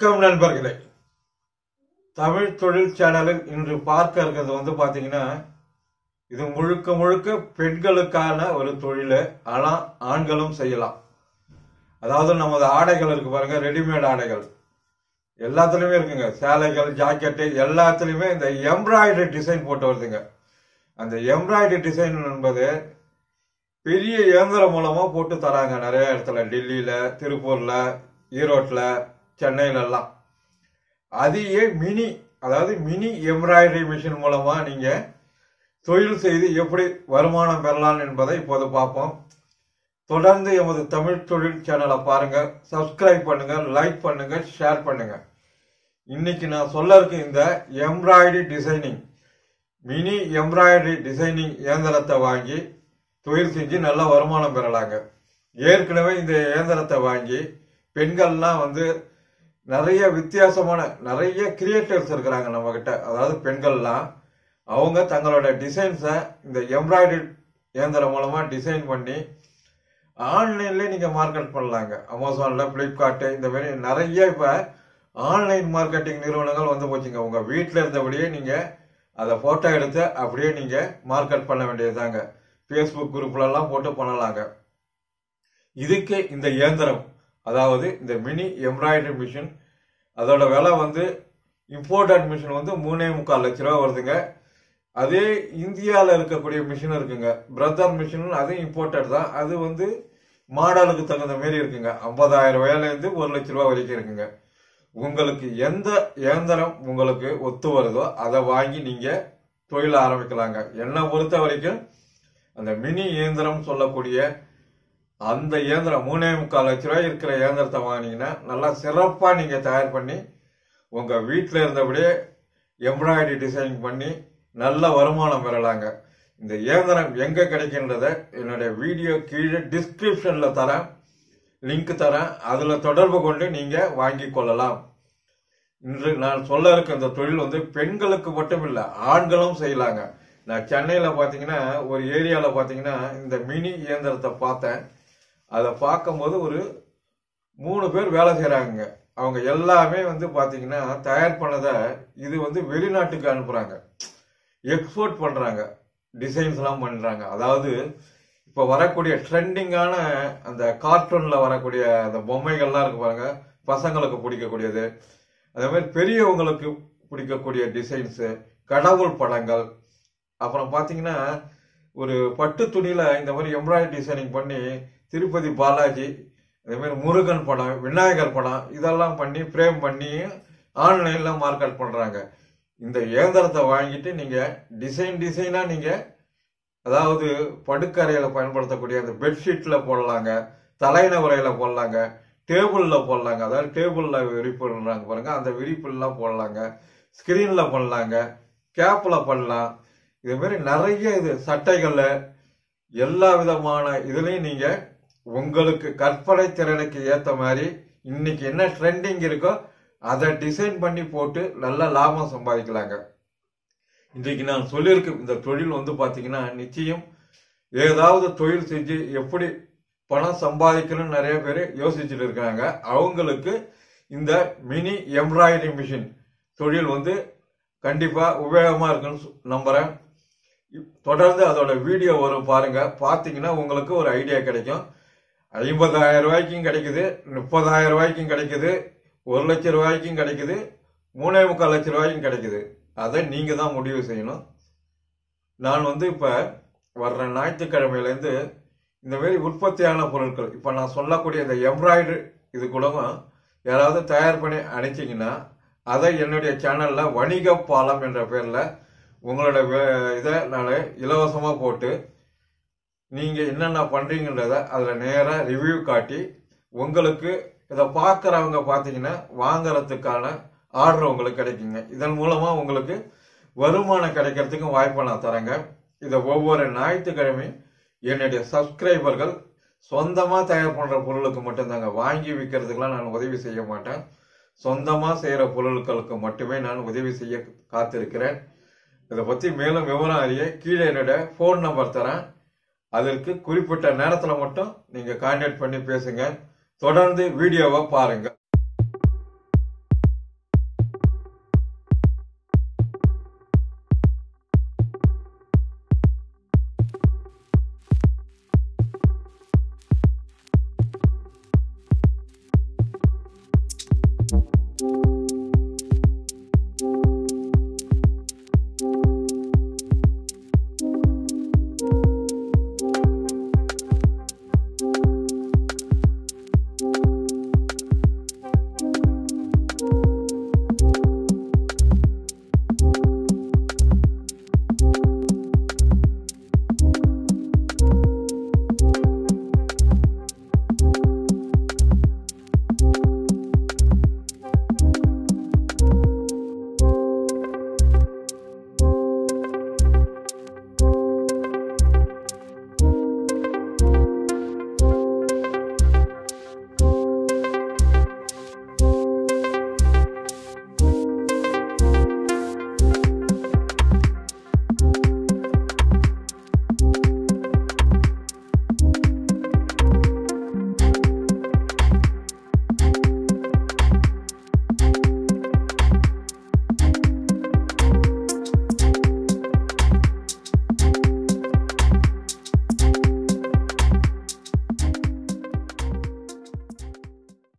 வணக்கம் நண்பர்களே. தமிழ் தொழில் சேனலில் இன்று பார்க்க இருக்கிறது வந்து பாத்தீங்கன்னா இது முழுக்க முழுக்க பெண்களுக்கான ஒரு தொழில் ஆனா ஆண்களும் செய்யலாம். அதாவது நமது ஆடைகள் இருக்கு பாருங்க ரெடிமேட் ஆடைகள். எல்லாத்துலயுமே இருக்குங்க. சேலைகள் ஜாக்கெட்டு எல்லாத்துலயுமே இந்த எம்ப்ராய்டரி டிசைன் போட்டு வருதுங்க. அந்த எம்ப்ராய்டரி டிசைன் என்பது பெரிய இயந்திரம் மூலமா போட்டு தராங்க. நிறைய இடத்துல டெல்லியில திருப்பூர்ல ஈரோட்டில் சென்னையிலலாம். அதையே மினி அதாவது மினி எம்ப்ராய்டரி மிஷின் மூலமாக நீங்கள் தொழில் செய்து எப்படி வருமானம் பெறலாம் என்பதை இப்போது பார்ப்போம். தொடர்ந்து எமது தமிழ் தொழில் சேனலை பாருங்கள் சப்ஸ்கிரைப் பண்ணுங்கள் லைக் பண்ணுங்கள் ஷேர் பண்ணுங்கள் இன்னைக்கு நான் சொல்ல இருக்க இந்த embroidery designing mini embroidery designing இயந்திரத்தை வாங்கி தொழில் செஞ்சு நல்ல வருமானம் பெறலாங்க. ஏற்கனவே இந்த இயந்திரத்தை வாங்கி பெண்கள்லாம் வந்து நிறைய வித்தியாசமான நிறைய கிரியேட்டர்ஸ் இருக்கிறாங்க நம்ம கிட்ட அதாவது பெண்கள்லாம் அவங்க தங்களோட டிசைன்ஸை இந்த எம்ப்ராய்டரி இயந்திரம் மூலமாக டிசைன் பண்ணி ஆன்லைன்லேயே நீங்கள் மார்க்கெட் பண்ணலாங்க. அமேசானில் ஃப்ளிப்கார்ட்டு இந்த மாதிரி நிறைய இப்போ ஆன்லைன் மார்க்கெட்டிங் நிறுவனங்கள் வந்து போச்சுங்க. உங்கள் வீட்டில் இருந்தபடியே நீங்கள் அதை ஃபோட்டோ எடுத்து அப்படியே நீங்கள் மார்க்கெட் பண்ண வேண்டியதுதாங்க. ஃபேஸ்புக் குரூப்லலாம் போட்டு பண்ணலாங்க. இதுக்கு இந்த இயந்திரம் அதாவது இந்த மினி எம்ப்ராய்டரி மிஷின் அதோட விலை வந்து இம்போர்ட்டட் மிஷின் வந்து மூணே முக்கால் லட்ச ரூபா வருதுங்க. அதே இந்தியாவில் இருக்கக்கூடிய மிஷின் இருக்குங்க. பிரதர் மிஷின் அதுவும் இம்போர்ட்டட் தான். அது வந்து மாடலுக்கு தகுந்த மாரி இருக்குங்க. ஐம்பதாயிரம் ரூபாயிலேருந்து ஒரு லட்ச ரூபா வரைக்கும் இருக்குங்க. உங்களுக்கு எந்த இயந்திரம் உங்களுக்கு ஒத்து வருதோ அதை வாங்கி நீங்கள் தொழில் ஆரம்பிக்கலாங்க. என்னை பொறுத்த வரைக்கும் அந்த மினி இயந்திரம் சொல்லக்கூடிய அந்த இயந்திரம் மூணே முக்கால் லட்ச ரூபாய் இருக்கிற இயந்திரத்தை வாங்கினீங்கன்னா நல்லா சிறப்பாக நீங்கள் தயார் பண்ணி உங்கள் வீட்டில் இருந்தபடியே எம்ப்ராய்டரி டிசைன் பண்ணி நல்ல வருமானம் பெறலாங்க. இந்த இயந்திரம் எங்கே கிடைக்கின்றத என்னுடைய வீடியோ கீழே டிஸ்கிரிப்ஷனில் தரேன். லிங்க் தரேன். அதில் தொடர்பு கொண்டு நீங்கள் வாங்கி கொள்ளலாம். இன்று நான் சொல்ல இருக்க இந்த தொழில் வந்து பெண்களுக்கு மட்டும் இல்லை ஆண்களும் செய்யலாங்க. நான் சென்னையில் பார்த்தீங்கன்னா ஒரு ஏரியாவில் பார்த்தீங்கன்னா இந்த மினி இயந்திரத்தை பார்த்தேன். அதை பார்க்கும்போது ஒரு மூணு பேர் வேலை செய்கிறாங்க அவங்க எல்லாமே வந்து பார்த்தீங்கன்னா தயார் பண்ணதை இது வந்து வெளிநாட்டுக்கு அனுப்புகிறாங்க எக்ஸ்போர்ட் பண்ணுறாங்க டிசைன்ஸ்லாம் பண்ணுறாங்க அதாவது இப்போ வரக்கூடிய ட்ரெண்டிங்கான அந்த கார்ட்டூனில் வரக்கூடிய அந்த பொம்மைகள்லாம் இருக்கு பாருங்க. பசங்களுக்கு பிடிக்கக்கூடியது. அதே மாதிரி பெரியவங்களுக்கு பிடிக்கக்கூடிய டிசைன்ஸு கடவுள் படங்கள். அப்புறம் பார்த்தீங்கன்னா ஒரு பட்டு துணியில் இந்த மாதிரி எம்ப்ராய்டரி டிசைனிங் பண்ணி திருப்பதி பாலாஜி அதே முருகன் படம் விநாயகர் படம் இதெல்லாம் பண்ணி ஃப்ரேம் பண்ணி ஆன்லைனில் மார்க்கெட் பண்ணுறாங்க இந்த இயந்திரத்தை வாங்கிட்டு நீங்கள் டிசைன் டிசைனாக நீங்கள் அதாவது படுக்கறையில் பயன்படுத்தக்கூடிய அந்த பெட்ஷீட்டில் போடலாங்க தலைநவரையில போடலாங்க டேபிளில் போடலாங்க அதாவது டேபிளில் விரிப்புன்றாங்க பாருங்கள் அந்த விரிப்புலாம் போடலாங்க ஸ்க்ரீனில் பண்ணலாங்க கேப்பில் பண்ணலாம். இதுமாரி நிறைய இது சட்டைகளில் எல்லா விதமான இதுலேயும் நீங்கள் உங்களுக்கு கற்பனை திறனுக்கு ஏற்ற மாதிரி இன்னைக்கு என்ன ட்ரெண்டிங் இருக்கோ அதை டிசைன் பண்ணி போட்டு நல்ல லாபம் சம்பாதிக்கலாங்க. இன்றைக்கு நான் சொல்லியிருக்க இந்த தொழில் வந்து பார்த்தீங்கன்னா நிச்சயம் ஏதாவது தொழில் செஞ்சு எப்படி பணம் சம்பாதிக்கணும்னு நிறைய பேர் யோசிச்சுட்டு இருக்காங்க. அவங்களுக்கு இந்த மினி எம்ப்ராய்டரி மிஷின் தொழில் வந்து கண்டிப்பாக உபயோகமாக இருக்குன்னு சொ- நம்புறேன். தொடர்ந்து அதோட வீடியோ வரும் பாருங்க. பார்த்தீங்கன்னா உங்களுக்கு ஒரு ஐடியா கிடைக்கும். ஐம்பதாயிரம் ரூபாய்க்கும் கிடைக்குது முப்பதாயிரம் ரூபாய்க்கும் கிடைக்குது ஒரு லட்சம் ரூபாய்க்கும் கிடைக்குது மூணே முக்கால் லட்சம் ரூபாய்க்கும் கிடைக்குது. அதை நீங்கள் தான் முடிவு செய்யணும். நான் வந்து இப்போ வர்ற ஞாயிற்றுக்கிழமையிலேருந்து இந்தமாரி உற்பத்தியான பொருட்கள் இப்போ நான் சொல்லக்கூடிய இந்த எம்ப்ராய்டரி இது கூடவும் யாராவது தயார் பண்ணி அனுப்பிச்சிங்கன்னா அதை என்னுடைய சேனலில் வணிக பாலம் என்ற பேரில் உங்களோட வே- இதை நான் இலவசமாக போட்டு நீங்கள் என்னென்ன பண்ணுறீங்கன்றத அதில் நேராக ரிவ்யூ காட்டி உங்களுக்கு இதை பார்க்குறவங்க பார்த்தீங்கன்னா வாங்குறதுக்கான ஆர்டர் உங்களுக்கு கிடைக்குங்க. இதன் மூலமாக உங்களுக்கு வருமானம் கிடைக்கிறதுக்கும் வாய்ப்பை நான் தரேங்க. இதை ஒவ்வொரு ஞாயிற்றுக்கிழமையும் என்னுடைய சப்ஸ்கிரைபர்கள் சொந்தமாக தயார் பண்ணுற பொருளுக்கு மட்டும்தாங்க. வாங்கி விற்கிறதுக்கெல்லாம் நான் உதவி செய்ய மாட்டேன். சொந்தமாக செய்கிற பொருட்களுக்கு மட்டுமே நான் உதவி செய்ய காத்திருக்கிறேன். இதை பற்றி மேலும் விவரம் அறிய கீழே என்னோட ஃபோன் நம்பர் தரேன். அதற்கு குறிப்பிட்ட நேரத்தில் மட்டும் நீங்கள் கான்டாக்ட் பண்ணி பேசுங்க. தொடர்ந்து வீடியோவை பாருங்கள்